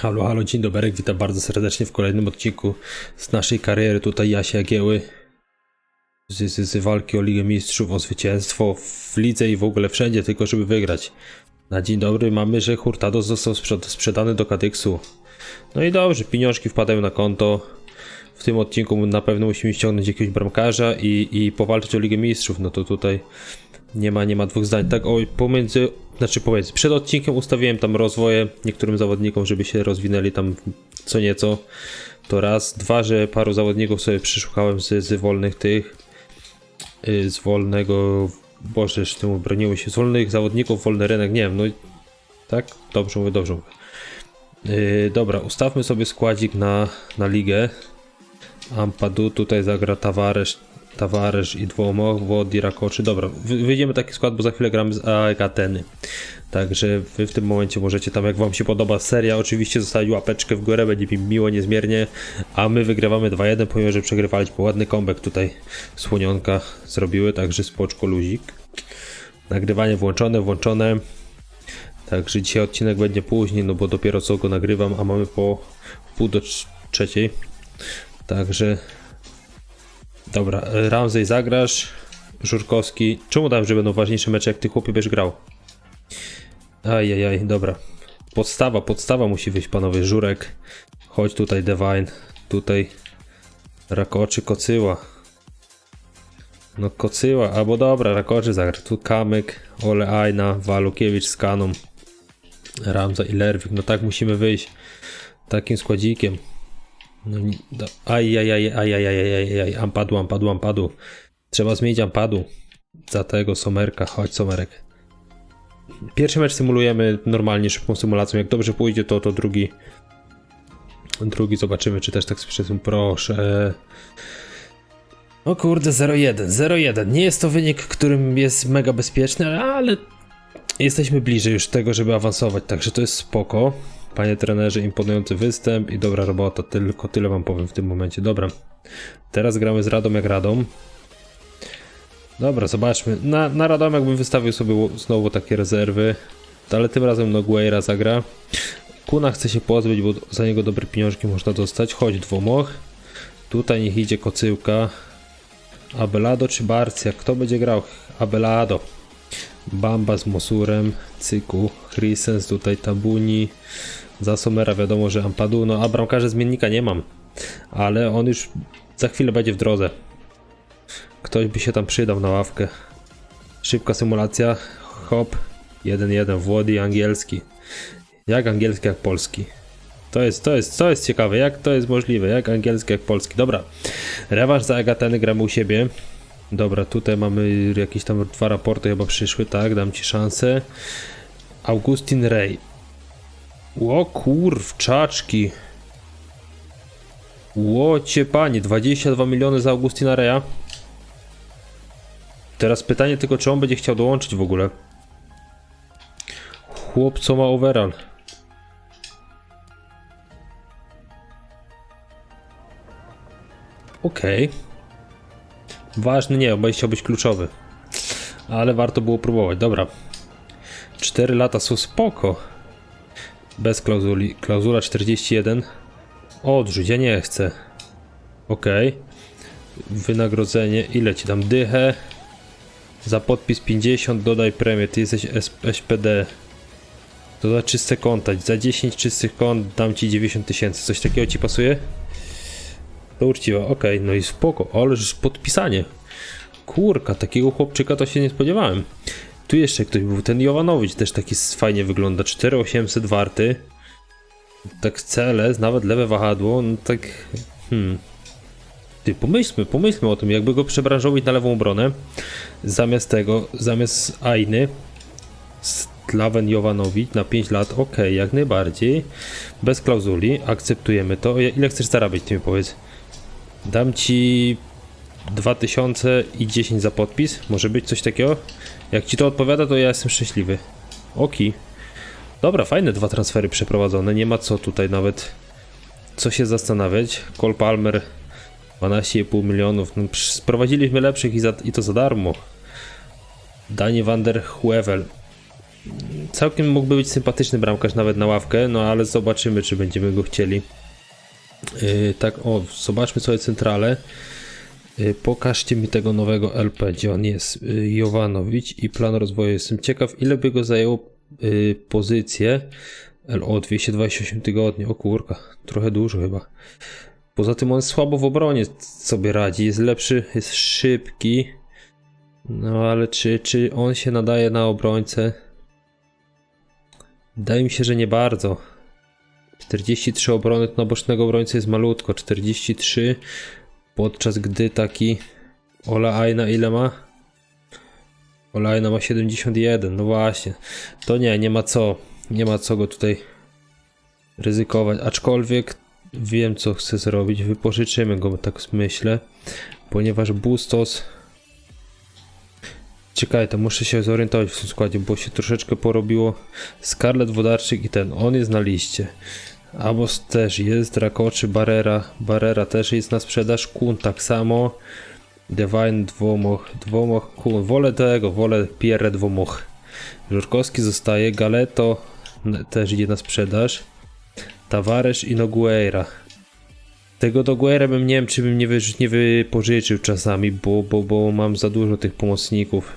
Halo, halo, dzień dobry, witam bardzo serdecznie w kolejnym odcinku z naszej kariery. Tutaj Jasia Jagieły z, z, z walki o Ligę Mistrzów, o zwycięstwo w lidze i w ogóle wszędzie, tylko żeby wygrać. Na dzień dobry mamy, że Hurtado został sprzed, sprzedany do Kadyksu. No i dobrze, pieniążki wpadają na konto. W tym odcinku na pewno musimy ściągnąć jakiegoś bramkarza i, i powalczyć o Ligę Mistrzów. No to tutaj nie ma, nie ma dwóch zdań. Tak, oj, pomiędzy, znaczy pomiędzy, przed odcinkiem ustawiłem tam rozwoje niektórym zawodnikom, żeby się rozwinęli tam co nieco. To raz. Dwa, że paru zawodników sobie przyszukałem z, z wolnych tych, y, z wolnego, boże, z tym broniły się, z wolnych zawodników, wolny rynek, nie wiem, no tak? Dobrze mówię, dobrze mówię. Yy, dobra, ustawmy sobie składzik na, na ligę. Ampadu tutaj zagra Tavares, Tavares i Dwomoch, Wodi, Rakoczy. Dobra, wy- wyjdziemy taki skład, bo za chwilę gramy z AEK Ateny. Także wy w tym momencie możecie tam, jak wam się podoba seria, oczywiście zostawić łapeczkę w górę, będzie mi miło niezmiernie. A my wygrywamy 2-1, pomimo że przegrywaliśmy. Ładny comeback tutaj Słonionka zrobiły, także spoczko luzik. Nagrywanie włączone, włączone. Także dzisiaj odcinek będzie później, no bo dopiero co go nagrywam, a mamy po pół do trz- trzeciej. Także dobra, Ramsey zagrasz, Żurkowski. Czemu dałem, że będą ważniejsze mecze, jak ty chłopie będziesz grał? Ajajaj, dobra. Podstawa, podstawa musi wyjść panowie. Żurek, chodź tutaj Divine, tutaj Rakoczy, Kocyła. No Kocyła, albo dobra, Rakoczy zagra. Tu Kamyk, Ole Ajna, Walukiewicz z Kaną. Ramza i Lerwik, no tak musimy wyjść takim składzikiem. No, aj, aj, aj, aj, aj, aj, aj, aj, Ampadu, Ampadu. Trzeba zmienić Ampadu. Za tego Somerka, chodź Somerek. Pierwszy mecz symulujemy normalnie, szybką symulacją. Jak dobrze pójdzie, to drugi. Zobaczymy, czy też tak z Proszę. O kurde, 0-1, 0-1. Nie jest to wynik, którym jest mega bezpieczny, ale jesteśmy bliżej już tego, żeby awansować, także to jest spoko. Panie trenerze, imponujący występ i dobra robota, tylko tyle wam powiem w tym momencie. Dobra, teraz gramy z Radą jak Radą. Dobra, zobaczmy. Na, na Radomiak bym wystawił sobie znowu takie rezerwy, ale tym razem Nogueira zagra. Kuna chce się pozbyć, bo za niego dobre pieniążki można dostać. Chodź dwumoch. Tutaj niech idzie kocyłka. Abelado czy Barcja? Kto będzie grał? Abelado. Bamba z Mosurem, Cyku, Chrisens, tutaj Tabuni, za Somera wiadomo, że Ampadu, no a bramkarza zmiennika nie mam, ale on już za chwilę będzie w drodze. Ktoś by się tam przydał na ławkę. Szybka symulacja, hop, 1-1, Włody angielski. Jak angielski, jak polski. To jest, to jest, to jest ciekawe, jak to jest możliwe, jak angielski, jak polski. Dobra, rewanż za Agateny gramy u siebie. Dobra, tutaj mamy jakieś tam dwa raporty chyba przyszły, tak, dam ci szansę. Augustin Rey. O kurwczaczki. Łocie panie, 22 miliony za Augustina Reya. Teraz pytanie tylko, czy on będzie chciał dołączyć w ogóle. Chłop, co ma overall. Okej. Ważny nie, bo chciał być kluczowy. Ale warto było próbować. Dobra. 4 lata są spoko. Bez klauzuli. Klauzula 41. Odrzuć, ja nie chcę. Okej. Wynagrodzenie. Ile ci dam? Dychę. Za podpis 50 dodaj premię. Ty jesteś SPD. Dodaj czyste konta. Za 10 czystych kont dam ci 90 tysięcy. Coś takiego ci pasuje? To uczciwa, okej, no i spoko, ależ podpisanie. Kurka, takiego chłopczyka to się nie spodziewałem. Tu jeszcze ktoś był, ten Jowanowicz też taki fajnie wygląda, 4800 warty. Tak cele, nawet lewe wahadło, no tak, hmm. Ty, pomyślmy, pomyślmy o tym, jakby go przebranżowić na lewą obronę. Zamiast tego, zamiast Ainy, Slaven Jowanowicz na 5 lat, okej, jak najbardziej. Bez klauzuli, akceptujemy to. Ile chcesz zarabiać, ty mi powiedz? Dam ci 2000 i 10 za podpis. Może być coś takiego? Jak ci to odpowiada, to ja jestem szczęśliwy. Oki. Dobra, fajne dwa transfery przeprowadzone. Nie ma co tutaj nawet co się zastanawiać. Cole Palmer 12,5 milionów. No, sprowadziliśmy lepszych i, za, i to za darmo. Dani van der Huevel Całkiem mógłby być sympatyczny bramkarz nawet na ławkę, no ale zobaczymy, czy będziemy go chcieli. Yy, tak, o, zobaczmy sobie centralę. Yy, pokażcie mi tego nowego LP, gdzie on jest. Yy, Jovanowicz i plan rozwoju. Jestem ciekaw, ile by go zajęło pozycję. LO 228 tygodni, o kurka, trochę dużo chyba. Poza tym on słabo w obronie sobie radzi, jest lepszy, jest szybki. No ale czy, czy on się nadaje na obrońcę? Wydaje mi się, że nie bardzo. 43 obrony na bocznego obrońcy jest malutko. 43 podczas gdy taki Ola Aina ile ma? Ola Aina ma 71, no właśnie. To nie, nie ma co. Nie ma co go tutaj ryzykować. Aczkolwiek wiem co chcę zrobić. Wypożyczymy go, tak myślę. Ponieważ Bustos Czekaj, to muszę się zorientować w tym składzie, bo się troszeczkę porobiło. Scarlett Wodarczyk i ten, on jest na liście. Amos też jest, Rakoczy, Barrera, Barrera też jest na sprzedaż, Kun tak samo. Divine, Dwomoch, Dwomoch, Kun, wolę tego, wolę Pierre Dwomoch. Żurkowski zostaje, Galeto też idzie na sprzedaż. Tavares i Nogueira. Tego Nogueira bym nie wiem, czy bym nie, wy, nie wypożyczył czasami, bo, bo, bo mam za dużo tych pomocników.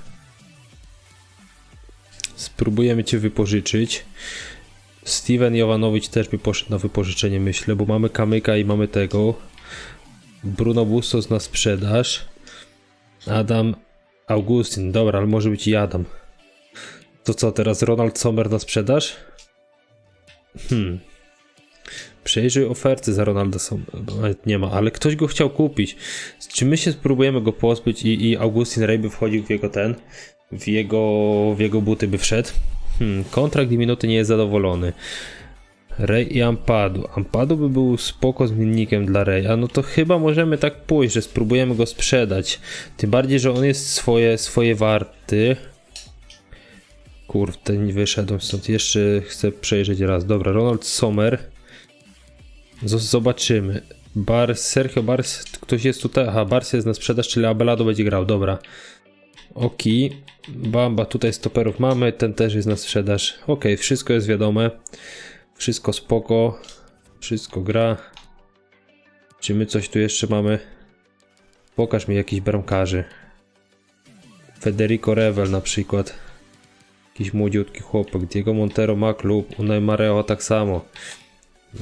Spróbujemy cię wypożyczyć. Steven Jovanowicz też by poszedł na wypożyczenie, myślę, bo mamy Kamyka i mamy tego. Bruno Bustos na sprzedaż. Adam Augustin, dobra, ale może być i Adam. To co, teraz Ronald Sommer na sprzedaż? Hmm. Przejrzyj oferty za Ronalda Sommer. Nawet nie ma, ale ktoś go chciał kupić. Czy my się spróbujemy go pozbyć i, i Augustin Ray by wchodził w jego ten, w jego, w jego buty by wszedł? Hmm, kontrakt i minuty nie jest zadowolony. Ray i Ampadu. Ampadu by był spoko zmiennikiem dla Raya. No to chyba możemy tak pójść, że spróbujemy go sprzedać. Tym bardziej, że on jest swoje, swoje warty. Kurde, nie wyszedłem stąd. Jeszcze chcę przejrzeć raz. Dobra, Ronald Sommer. Zobaczymy. Bar, Sergio Bars, ktoś jest tutaj. Aha, Bars jest na sprzedaż, czyli Abelardo będzie grał. Dobra. Oki. Bamba, tutaj stoperów mamy, ten też jest na sprzedaż. Ok, wszystko jest wiadome. Wszystko spoko. Wszystko gra. Czy my coś tu jeszcze mamy? Pokaż mi jakiś bramkarzy. Federico Revel na przykład. Jakiś młodziutki chłopak. Diego Montero ma klub. Unai Mareo tak samo.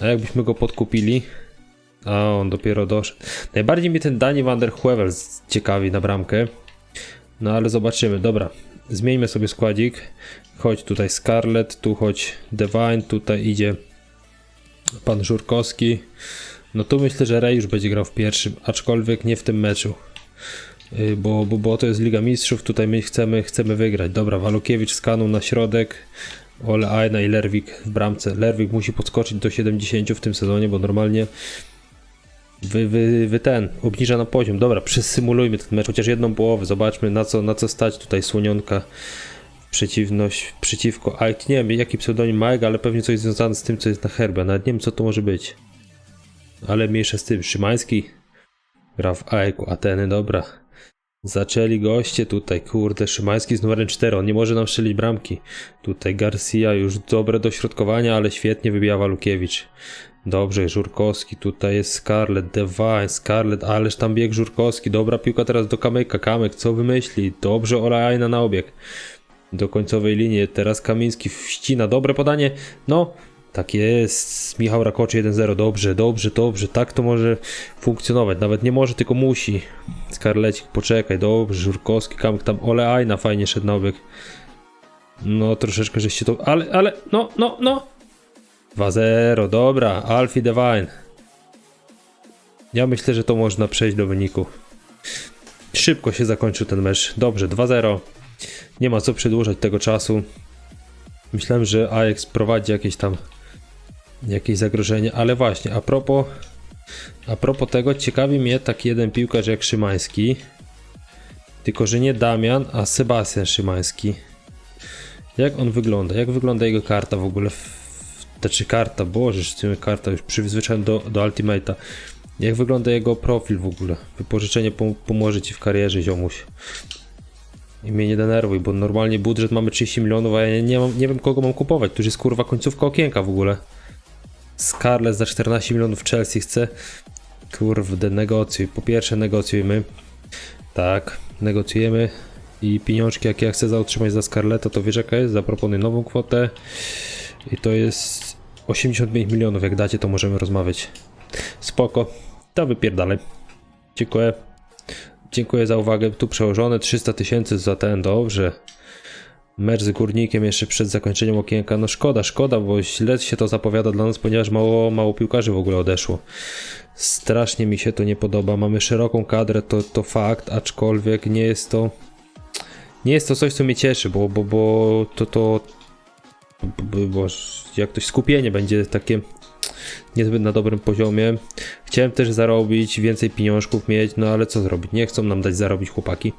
A jakbyśmy go podkupili? A on dopiero doszedł. Najbardziej mnie ten Dani van der Huevel ciekawi na bramkę. No ale zobaczymy. Dobra, zmieńmy sobie składzik. Chodź tutaj Scarlett, tu chodź Divine, tutaj idzie pan Żurkowski. No tu myślę, że Ray już będzie grał w pierwszym, aczkolwiek nie w tym meczu. Yy, Bo, bo, bo to jest Liga Mistrzów, tutaj my chcemy, chcemy wygrać. Dobra, Walukiewicz z Kanu na środek, Ole Aina i Lerwik w bramce. Lerwik musi podskoczyć do 70 w tym sezonie, bo normalnie wy, wy, wy ten, obniża na poziom. Dobra, przesymulujmy ten mecz, chociaż jedną połowę, zobaczmy na co, na co stać tutaj Słonionka przeciwność, przeciwko Ike. Nie wiem jaki pseudonim Mike, ale pewnie coś związane z tym, co jest na herbie. Nawet nie wiem co to może być. Ale mniejsza z tym. Szymański gra w Aiku, Ateny, dobra. Zaczęli goście tutaj, kurde, Szymański z numerem 4, on nie może nam strzelić bramki. Tutaj Garcia, już dobre dośrodkowania, ale świetnie wybija Walukiewicz. Dobrze, Żurkowski, tutaj jest Scarlett, Devine, Scarlett, ależ tam bieg Żurkowski, dobra piłka teraz do Kamyka, Kamek, co wymyśli? Dobrze, Olajna na obieg. Do końcowej linii, teraz Kamiński ścina, dobre podanie, no, tak jest, Michał Rakoczy 1-0, dobrze, dobrze, dobrze, tak to może funkcjonować, nawet nie może, tylko musi. Skarlecik, poczekaj, dobrze, Żurkowski, Kamek, tam Ole Ajna fajnie szedł na obieg. No, troszeczkę żeście to, ale, ale, no, no, no. 2-0, dobra, Alfie Divine. Ja myślę, że to można przejść do wyniku. Szybko się zakończył ten mecz. Dobrze, 2-0. Nie ma co przedłużać tego czasu. Myślałem, że Ajax prowadzi jakieś tam jakieś zagrożenie, ale właśnie, a propos a propos tego, ciekawi mnie taki jeden piłkarz jak Szymański. Tylko, że nie Damian, a Sebastian Szymański. Jak on wygląda? Jak wygląda jego karta w ogóle? W- Znaczy karta, boże, że karta już przyzwyczaiłem do, do Ultimate'a. Jak wygląda jego profil w ogóle? Wypożyczenie pom- pomoże ci w karierze, ziomuś. I mnie nie denerwuj, bo normalnie budżet mamy 30 milionów, a ja nie, mam, nie wiem kogo mam kupować. Tu jest kurwa końcówka okienka w ogóle. Scarlett za 14 milionów Chelsea chce. Kurde, negocjuj. Po pierwsze negocjujmy. Tak, negocjujemy. I pieniążki jakie ja chcę zaotrzymać za Scarletta, to wiesz jaka jest? Zaproponuj nową kwotę. I to jest 85 milionów. Jak dacie, to możemy rozmawiać. Spoko. To wypierdalaj. Dziękuję. Dziękuję za uwagę. Tu przełożone 300 tysięcy za ten, dobrze. Mecz z górnikiem jeszcze przed zakończeniem okienka. No szkoda, szkoda, bo źle się to zapowiada dla nas, ponieważ mało, mało piłkarzy w ogóle odeszło. Strasznie mi się to nie podoba. Mamy szeroką kadrę, to, to fakt, aczkolwiek nie jest to. Nie jest to coś, co mnie cieszy, bo, bo, bo to, to. Bo, jak to skupienie będzie takie niezbyt na dobrym poziomie. Chciałem też zarobić, więcej pieniążków mieć, no ale co zrobić? Nie chcą nam dać zarobić chłopaki.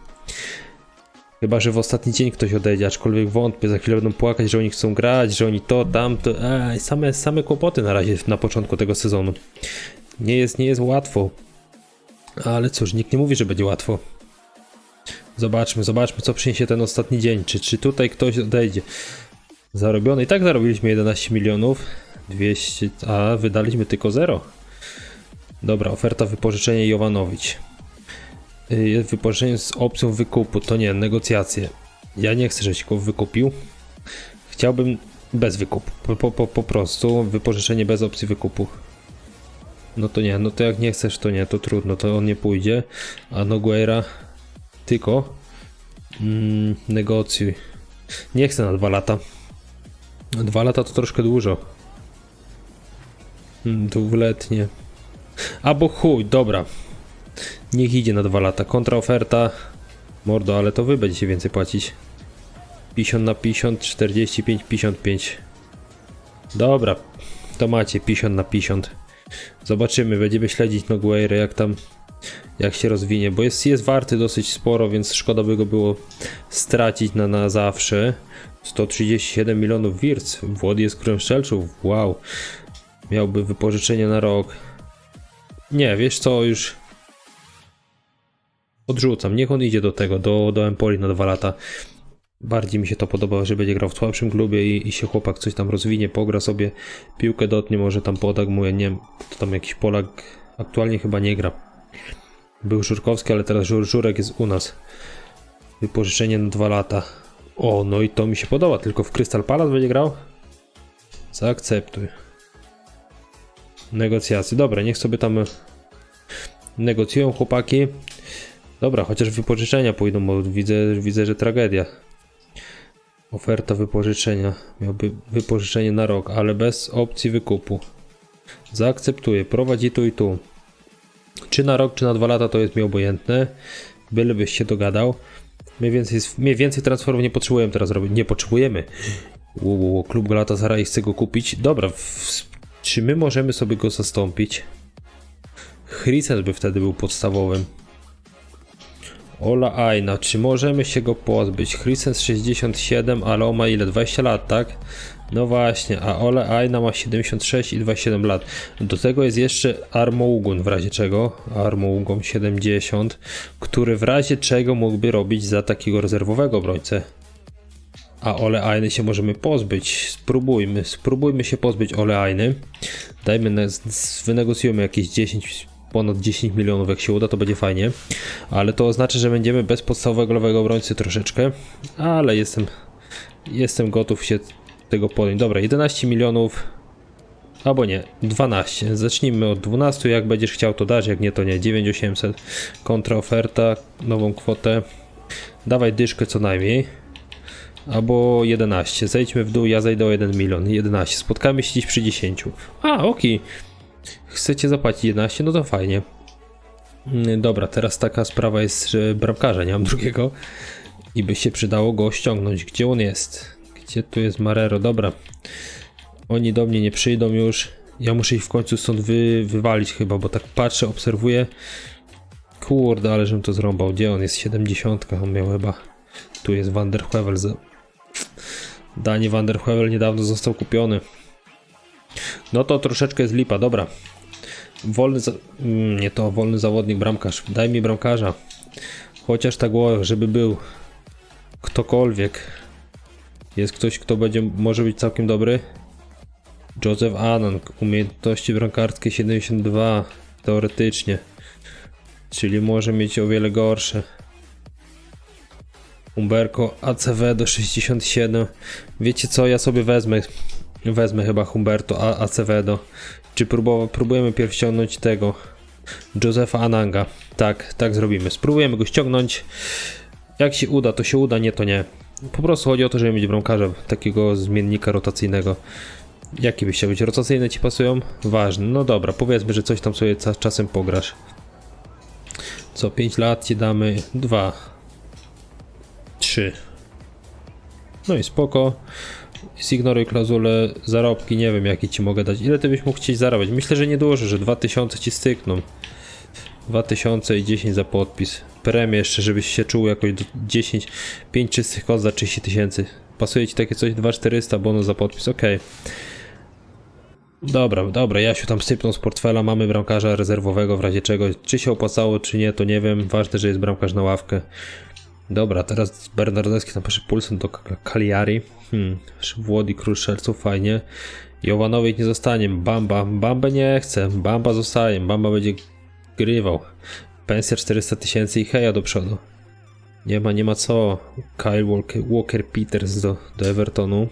Chyba, że w ostatni dzień ktoś odejdzie, aczkolwiek wątpię, za chwilę będą płakać, że oni chcą grać, że oni to, tamto, Ej, same, same kłopoty na razie na początku tego sezonu. Nie jest, nie jest łatwo. Ale cóż, nikt nie mówi, że będzie łatwo. Zobaczmy, zobaczmy, co przyniesie ten ostatni dzień. Czy, czy tutaj ktoś odejdzie? Zarobione. I tak zarobiliśmy 11 milionów. 200, a wydaliśmy tylko 0. Dobra, oferta wypożyczenia Jovanowicz. Yy, Wypożyczenie z opcją wykupu, to nie, negocjacje. Ja nie chcę, żebyś go wykupił. Chciałbym bez wykupu, po, po, po, prostu wypożyczenie bez opcji wykupu. No to nie, no to jak nie chcesz, to nie, to trudno, to on nie pójdzie. A Nogueira tylko mm, negocjuj. Nie chcę na dwa lata. Dwa lata to troszkę dużo. Mm, Dwuletnie. Albo chuj, dobra. Niech idzie na dwa lata. Kontraoferta. Mordo, ale to wy będziecie więcej płacić. 50 na 50, 45, 55. Dobra, to macie 50 na 50. Zobaczymy, będziemy śledzić Nogueira jak tam, jak się rozwinie, bo jest, jest warty dosyć sporo, więc szkoda by go było stracić na, na zawsze. 137 milionów wirc. Włody jest królem strzelców. Wow. Miałby wypożyczenie na rok. Nie, wiesz co, już odrzucam. Niech on idzie do tego, do, do Empoli na dwa lata. Bardziej mi się to podoba, że będzie grał w słabszym klubie i, i się chłopak coś tam rozwinie, pogra sobie, piłkę dotnie, może tam poda mu, ja nie wiem, to tam jakiś Polak aktualnie chyba nie gra. Był Żurkowski, ale teraz Żur, Żurek jest u nas. Wypożyczenie na dwa lata. O, no i to mi się podoba, tylko w Crystal Palace będzie grał? Zaakceptuj. Negocjacje. Dobra, niech sobie tam negocjują chłopaki. Dobra, chociaż wypożyczenia pójdą, bo widzę, widzę, że tragedia. Oferta wypożyczenia. Miałby wypożyczenie na rok, ale bez opcji wykupu. Zaakceptuję. Prowadzi tu i tu. Czy na rok, czy na dwa lata to jest mi obojętne. Bylebyś się dogadał. My więcej, my więcej transferów nie potrzebujemy teraz robić. Nie potrzebujemy. Ło, ło, klub Galatasaray chce go kupić. Dobra, w, czy my możemy sobie go zastąpić? Chrisen by wtedy był podstawowym. Ola Aina, czy możemy się go pozbyć? Chrisen 67, ale on ma ile? 20 lat, tak? No właśnie, a Ola Aina ma 76 i 27 lat. Do tego jest jeszcze Armougun w razie czego. Armougun 70, który w razie czego mógłby robić za takiego rezerwowego obrońcę. A Ole Ainy się możemy pozbyć. Spróbujmy, spróbujmy się pozbyć Ole Ainy. Dajmy, wynegocjujemy jakieś 10, ponad 10 milionów, jak się uda, to będzie fajnie. Ale to oznacza, że będziemy bez podstawowego lewego obrońcy troszeczkę. Ale jestem, jestem gotów się tego podjąć. Dobra, 11 milionów. Albo nie, 12. Zacznijmy od 12. Jak będziesz chciał, to dasz. Jak nie, to nie. 9800. Kontraoferta, nową kwotę. Dawaj dyszkę co najmniej. Albo 11. Zejdźmy w dół, ja zejdę o 1 milion. 11. Spotkamy się dziś przy 10. A, okej. Chcecie zapłacić 11? No to fajnie. Mm, Dobra, teraz taka sprawa jest, że bramkarza nie mam drugiego. I by się przydało go ściągnąć. Gdzie on jest? Gdzie tu jest Marero? Dobra. Oni do mnie nie przyjdą już. Ja muszę ich w końcu stąd wy, wywalić chyba, bo tak patrzę, obserwuję. Kurde, ale żebym to zrąbał. Gdzie on jest? 70 on miał chyba. Tu jest Van der Heuvel. za- Dani Van der niedawno został kupiony. No to troszeczkę jest lipa, dobra. Wolny, mm, nie to wolny zawodnik, bramkarz. Daj mi bramkarza. Chociaż tak żeby był. ktokolwiek. Jest ktoś, kto będzie, może być całkiem dobry? Joseph Anand, umiejętności bramkarskie 72, teoretycznie. Czyli może mieć o wiele gorsze. Humberko ACW do 67. Wiecie co, ja sobie wezmę. Wezmę chyba Humberto A- Acevedo. Czy próbujemy pierw ściągnąć tego Josefa Ananga? Tak, tak zrobimy. Spróbujemy go ściągnąć. Jak się uda, to się uda, nie to nie. Po prostu chodzi o to, żeby mieć bramkarza takiego zmiennika rotacyjnego. Jakie byś chciał być? Rotacyjne ci pasują? Ważne. No dobra, powiedzmy, że coś tam sobie czasem pograsz. Co, 5 lat ci damy? 2. 3. No i spoko. Zignoruj klauzulę zarobki, nie wiem jakie ci mogę dać. Ile ty byś mógł chcieć zarabiać? Myślę, że niedużo, że 2000 ci stykną. 2000 i 10 za podpis. Premię jeszcze, żebyś się czuł jakoś do 10, 5 czystych kont za 30 tysięcy. Pasuje ci takie coś 2400 bonus za podpis, okej. Dobra, dobra, Jasiu tam sypnął z portfela, mamy bramkarza rezerwowego w razie czego. Czy się opłacało, czy nie, to nie wiem. Ważne, że jest bramkarz na ławkę. Dobra, teraz Bernardowski tam pisze pulsem do Ka- Cagliari. Hmm, Włodi Król Strzelców, fajnie. Jowanowic nie zostanie. Bamba, Bamba nie chce. Bamba zostaje. Bamba będzie grywał. Pensja 400 tysięcy i heja do przodu. Nie ma, nie ma co. Kyle Walker, Walker Peters do, do Evertonu.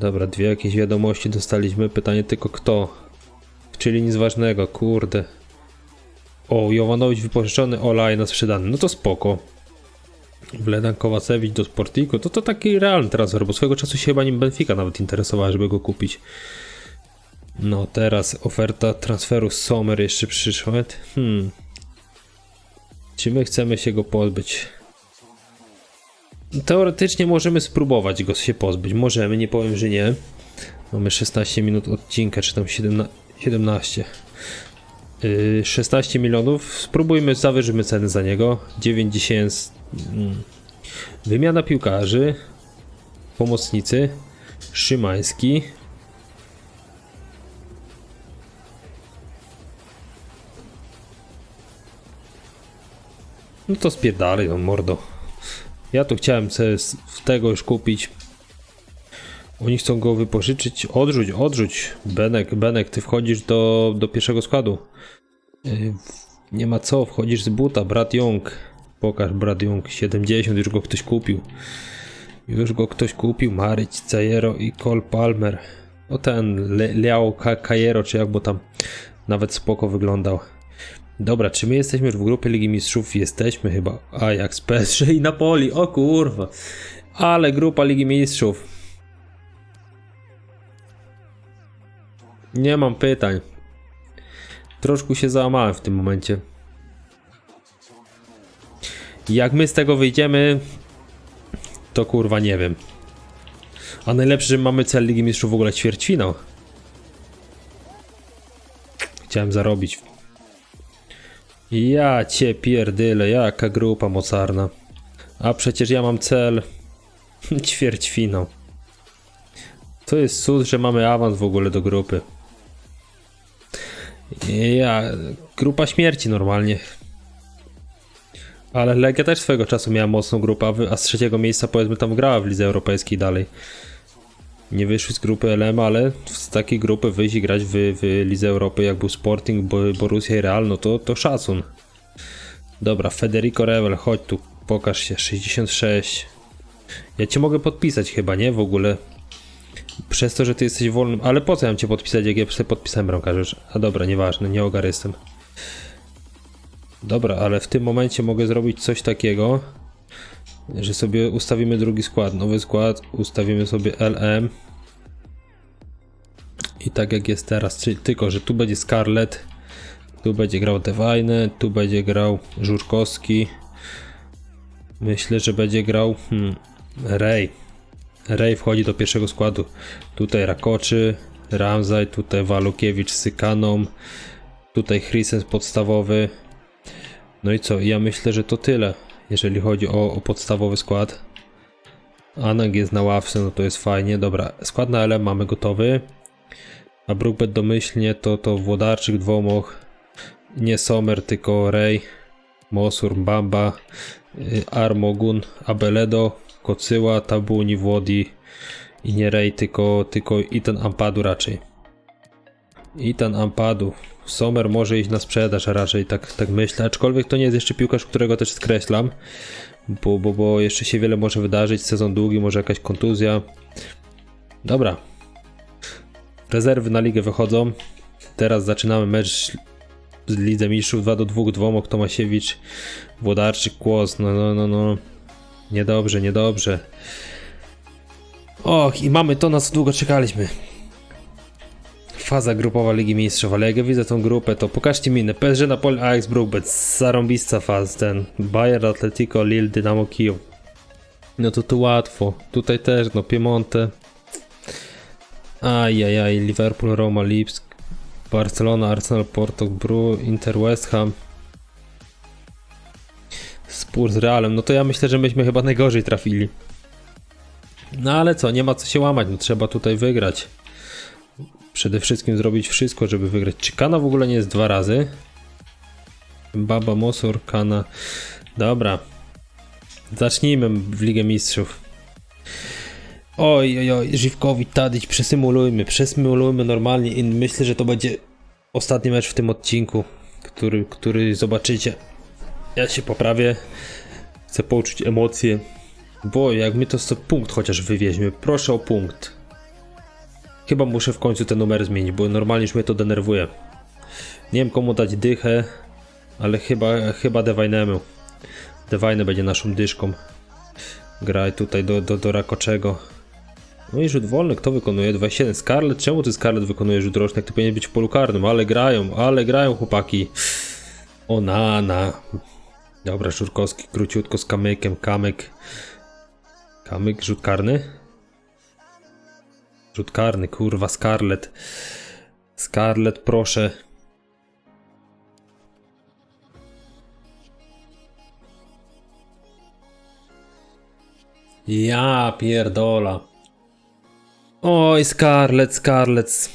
Dobra, dwie jakieś wiadomości dostaliśmy. Pytanie tylko kto? Czyli nic ważnego, kurde. O, Jovanowicz wypożyczony, Olajna sprzedany. No to spoko. Wledan Kowacewicz do Sportiku, to to taki realny transfer, bo swego czasu się chyba nim Benfica nawet interesowała, żeby go kupić. No teraz oferta transferu Sommer jeszcze przyszła. Hmm. Czy my chcemy się go pozbyć? Teoretycznie możemy spróbować go się pozbyć. Możemy, nie powiem, że nie. Mamy 16 minut odcinka, czy tam 17. 17. Yy, 16 milionów. Spróbujmy, zawyżymy ceny za niego. 90. Mm. Wymiana piłkarzy. Pomocnicy. Szymański. No to spierdalaj, no mordo. Ja tu chciałem sobie z tego już kupić. Oni chcą go wypożyczyć. Odrzuć, odrzuć. Benek, Benek, ty wchodzisz do, do pierwszego składu. Yy, nie ma co, wchodzisz z buta. Brat Young. Pokaż, brat Young. 70, już go ktoś kupił. Już go ktoś kupił. Maryć, Cajero i Cole Palmer. O ten Le Cajero, czy jak bo tam nawet spoko wyglądał. Dobra, czy my jesteśmy już w grupie Ligi Mistrzów? Jesteśmy chyba. Ajax, PSG i Napoli. O kurwa. Ale grupa Ligi Mistrzów. Nie mam pytań. Troszkę się załamałem w tym momencie. Jak my z tego wyjdziemy, to kurwa nie wiem. A najlepsze, że mamy cel Ligi Mistrzów w ogóle ćwierćfinał. Chciałem zarobić. Ja cię pierdyle, jaka grupa mocarna. A przecież ja mam cel ćwierćfinał. To jest cud, że mamy awans w ogóle do grupy. Ja, grupa śmierci normalnie. Ale Legia też swego czasu miała mocną grupę, a z trzeciego miejsca powiedzmy tam grała w Lidze Europejskiej dalej. Nie wyszły z grupy LM, ale z takiej grupy wyjść i grać w, w Lidze Europy, jak był Sporting, Bo- Borussia i Real, no to, to szacun. Dobra, Federico Revel, chodź tu, pokaż się, 66. Ja cię mogę podpisać chyba, nie? W ogóle. Przez to, że ty jesteś wolnym, ale po co ja mam cię podpisać, jak ja sobie podpisałem bramkarza? A dobra, nieważne, nie ogar jestem. Dobra, ale w tym momencie mogę zrobić coś takiego, że sobie ustawimy drugi skład, nowy skład, ustawimy sobie LM i tak jak jest teraz, czyli tylko, że tu będzie Scarlett, tu będzie grał Devine, tu będzie grał Żurkowski, myślę, że będzie grał hmm, Ray, Ray wchodzi do pierwszego składu, tutaj Rakoczy, Ramzaj, tutaj Walukiewicz z Sykaną, tutaj Chrisens podstawowy, no i co? Ja myślę, że to tyle, jeżeli chodzi o, o podstawowy skład. Anang jest na ławce, no to jest fajnie. Dobra, skład na LM mamy gotowy. A Brookbet domyślnie to, to Włodarczyk, Dwomoch, nie Sommer, tylko Ray, Mosur, Bamba, y, Armogun, Abeledo, Kocyła, Tabuni, Włodi i nie Rej, tylko, tylko Itan Ampadu raczej. Itan Ampadu. Sommer może iść na sprzedaż raczej, tak, tak myślę. Aczkolwiek to nie jest jeszcze piłkarz, którego też skreślam, bo, bo, bo jeszcze się wiele może wydarzyć. Sezon długi, może jakaś kontuzja. Dobra. Rezerwy na ligę wychodzą. Teraz zaczynamy mecz z Lidze Mistrzów 2 do 2, Dwomok, Tomasiewicz, Włodarczyk, Kłos, no, no, no, no. Niedobrze, niedobrze. Och, i mamy to, na co długo czekaliśmy. Faza grupowa Ligi Mistrzów, ale jak ja widzę tą grupę, to pokażcie mi inne. PSG, Napoli, Ajax, Brookbet, zarąbista faz, ten Bayern, Atletico, Lille, Dynamo, Kijów. No to tu łatwo. Tutaj też, no Piemonte. Ajajaj, Liverpool, Roma, Lipsk, Barcelona, Arsenal, Porto, Bru, Inter, West Ham. Spór z Realem, no to ja myślę, że myśmy chyba najgorzej trafili. No ale co, nie ma co się łamać, no trzeba tutaj wygrać. Przede wszystkim zrobić wszystko, żeby wygrać. Czy Kana w ogóle nie jest dwa razy? Baba, Mosor, Kana. Dobra. Zacznijmy w Ligę Mistrzów. Oj, oj, oj, Żywkowi, Tadić, przesymulujmy, przesymulujmy normalnie i myślę, że to będzie ostatni mecz w tym odcinku, który, który zobaczycie. Ja się poprawię, chcę poczuć emocje, bo jak my to sto- punkt chociaż wywieźmy, proszę o punkt. Chyba muszę w końcu ten numer zmienić, bo normalnie już mnie to denerwuje. Nie wiem komu dać dychę, ale chyba, chyba Devinemu. Devine będzie naszą dyszką. Graj tutaj do, do, do Rakoczego. No i rzut wolny, kto wykonuje? 27. Scarlett, czemu ty Scarlett wykonuje rzut roczny, jak ty powinien być w polu karnym? Ale grają, ale grają chłopaki. Onana. Dobra, Szurkowski króciutko z kamykiem, kamyk. Kamyk, rzut karny? Rzut karny, kurwa, Scarlett. Scarlett, proszę. Ja pierdola. Oj, Scarlett, Scarlett.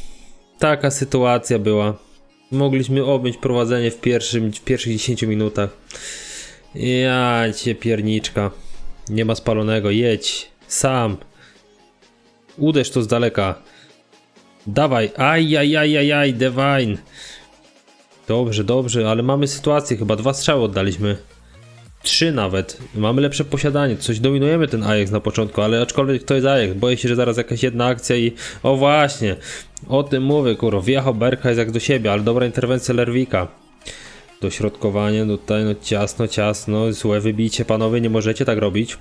Taka sytuacja była. Mogliśmy objąć prowadzenie w, pierwszym, w pierwszych 10 minutach. Ja cię pierniczka. Nie ma spalonego, jedź. Sam. Uderz to z daleka. Dawaj, aj, aj, aj, aj. Dobrze, dobrze, ale mamy sytuację, chyba dwa strzały oddaliśmy. Trzy nawet. Mamy lepsze posiadanie. Coś dominujemy ten Ajax na początku, ale aczkolwiek to jest Ajax. Boję się, że zaraz jakaś jedna akcja i. O właśnie! O tym mówię, kurwa. Wjechał Berghuis jak do siebie, ale dobra interwencja Lerwika. Dośrodkowanie tutaj, no ciasno, ciasno. Złe wybicie, panowie, nie możecie tak robić.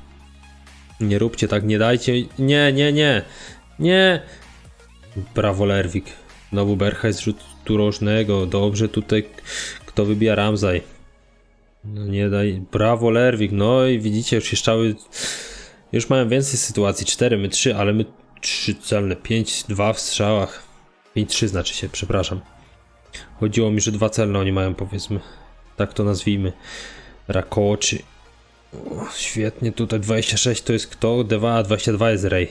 Nie róbcie tak, nie dajcie. Nie, nie, nie. Nie. Brawo Lerwik. Znowu Berghuis rzut tu rożnego. Dobrze tutaj. Kto wybija Ramzaj? No nie daj. Brawo Lerwik. No i widzicie, już strzały. Już mają więcej sytuacji. 4, my 3, ale my 3 celne. 5, 2 w strzałach. 5, 3 znaczy się, przepraszam. Chodziło mi, że dwa celne oni mają, powiedzmy. Tak to nazwijmy. Rakoczy. Świetnie, tutaj 26 to jest kto? Dewa, 22 jest Ray.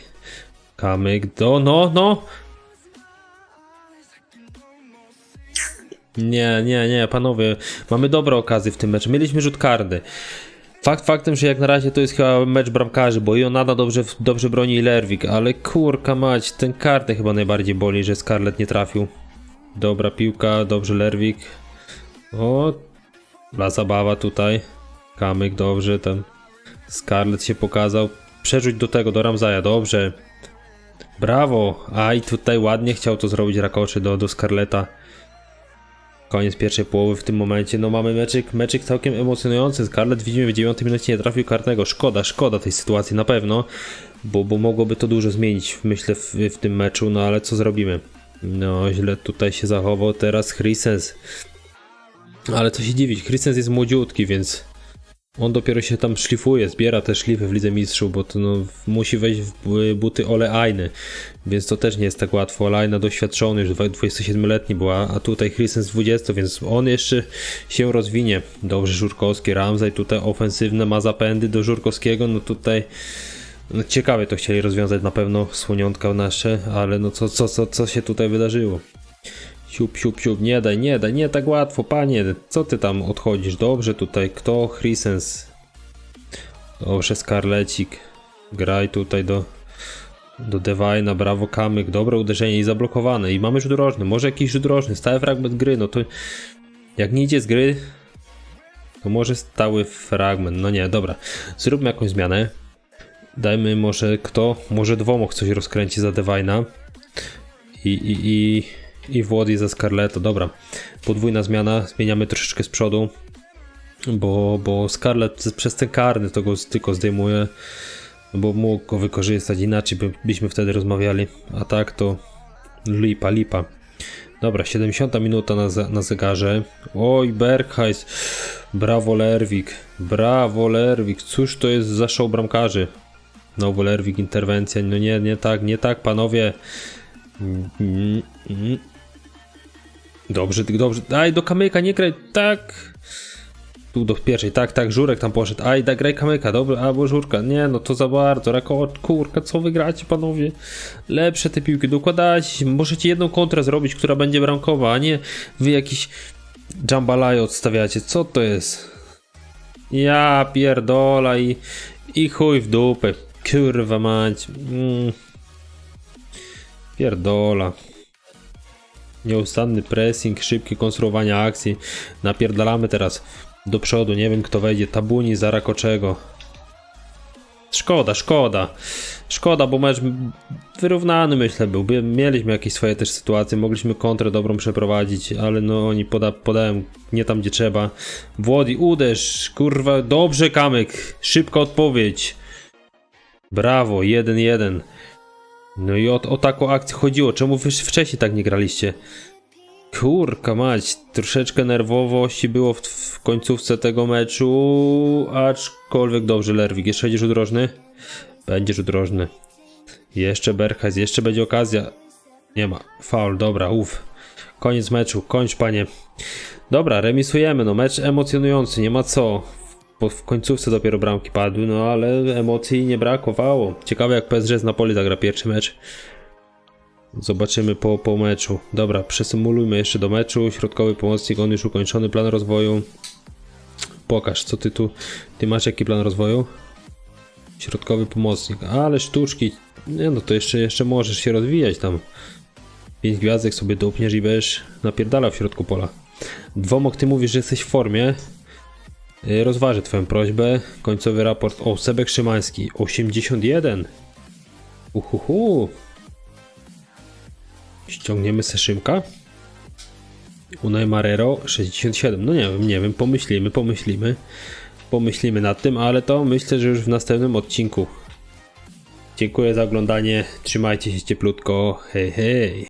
Kamyk, do, no, no! Nie, nie, nie, panowie, mamy dobre okazje w tym meczu. Mieliśmy rzut karny. Fakt faktem, że jak na razie to jest chyba mecz bramkarzy, bo Jonada dobrze, dobrze broni i Lerwik, ale kurka mać, ten karny chyba najbardziej boli, że Scarlett nie trafił. Dobra piłka, dobrze Lerwik. O, dla zabawa tutaj. Kamyk, dobrze, ten Scarlett się pokazał. Przerzuć do tego, do Ramzaja, dobrze. Brawo, a i tutaj ładnie chciał to zrobić Rakoczy do, do Scarletta. Koniec pierwszej połowy w tym momencie. No mamy meczyk, meczyk całkiem emocjonujący. Scarlett widzimy w 9 minucie nie trafił karnego. Szkoda, szkoda tej sytuacji na pewno, bo, bo mogłoby to dużo zmienić, myślę, w, w tym meczu, no ale co zrobimy? No, źle tutaj się zachował teraz Chrisens. Ale co się dziwić, Chrisens jest młodziutki, więc on dopiero się tam szlifuje, zbiera te szlify w Lidze Mistrzów, bo to no, musi wejść w buty Ole Ainy, więc to też nie jest tak łatwo. Ole Aina doświadczony, już 27-letni była, a tutaj Christens 20, więc on jeszcze się rozwinie. Dobrze Żurkowski, Ramzaj tutaj ofensywne ma zapędy do Żurkowskiego, no tutaj no, ciekawie to chcieli rozwiązać na pewno słoniątka nasze, ale no co, co, co, co się tutaj wydarzyło? Siup, siup, siup, nie daj, nie daj, nie tak łatwo, panie, co ty tam odchodzisz? Dobrze tutaj, kto? Chrisens. Dobrze, Skarlecik. Graj tutaj do, do Devina, brawo Kamyk, dobre uderzenie i zablokowane. I mamy rzut rożny, może jakiś rzut rożny, stały fragment gry, no to jak nie idzie z gry, to może stały fragment. No nie, dobra. Zróbmy jakąś zmianę. Dajmy może kto, może Dwomok coś rozkręci za Devina. I, i, i, i Włody za Scarletto, dobra. Podwójna zmiana, zmieniamy troszeczkę z przodu. Bo, bo Scarlett przez ten karny to go tylko zdejmuje. No bo mógł go wykorzystać inaczej, by, byśmy wtedy rozmawiali. A tak to lipa, lipa. Dobra, 70 minuta na, ze- na zegarze. Oj, Bergheis. Brawo Lerwik. Brawo Lerwik. Cóż to jest za show bramkarzy? Nowo Lerwik, interwencja. No nie, nie tak, nie tak, panowie. Mm, mm, mm. Dobrze, dobrze. Daj do kamyka, nie graj. Tak. Tu do pierwszej, tak, tak, Żurek tam poszedł. Aj, da graj kamyka, dobra, albo Żurka. Nie, no to za bardzo. Rako, kurka, co wy gracie, panowie? Lepsze te piłki, dokładajcie się. Możecie jedną kontrę zrobić, która będzie bramkowa, a nie wy jakiś jambalaj odstawiacie. Co to jest? Ja pierdola i, i chuj w dupę. Kurwa mać. Mm. Pierdola. Nieustanny pressing, szybkie konstruowanie akcji. Napierdalamy teraz do przodu. Nie wiem kto wejdzie. Tabuni za Rakoczego. Szkoda, szkoda. Szkoda, bo mecz wyrównany myślę był. By- Mieliśmy jakieś swoje też sytuacje, mogliśmy kontrę dobrą przeprowadzić, ale no oni poda, podałem nie tam gdzie trzeba. Włodi, uderz, kurwa, dobrze Kamyk, szybka odpowiedź. Brawo, 1-1. No i o, o taką akcję chodziło. Czemu wy wcześniej tak nie graliście? Kurka mać, troszeczkę nerwowości było w, w końcówce tego meczu, aczkolwiek dobrze Lerwik. Jeszcze będzie rzut rożny? Będzie rzut rożny. Jeszcze Bergheis, jeszcze będzie okazja. Nie ma. Faul, dobra, uff. Koniec meczu, kończ panie. Dobra, remisujemy, no mecz emocjonujący, nie ma co. Bo w końcówce dopiero bramki padły, no ale emocji nie brakowało. Ciekawe jak PSG z Napoli zagra pierwszy mecz. Zobaczymy po, po meczu. Dobra, przesymulujmy jeszcze do meczu. Środkowy pomocnik, on już ukończony plan rozwoju. Pokaż, co ty tu. Ty masz jaki plan rozwoju? Środkowy pomocnik, ale sztuczki. Nie no, to jeszcze, jeszcze możesz się rozwijać tam. Pięć gwiazdek sobie dupniesz i będziesz napierdalał w środku pola. Dwomok, ty mówisz, że jesteś w formie. Y, Rozważę twoją prośbę. Końcowy raport. O, Sebek Szymański. 81. Uhuhu. Ściągniemy se Szymka. Unai Marrero 67. No nie wiem, nie wiem, pomyślimy, pomyślimy. Pomyślimy nad tym, ale to myślę, że już w następnym odcinku. Dziękuję za oglądanie. Trzymajcie się cieplutko. Hej, hej.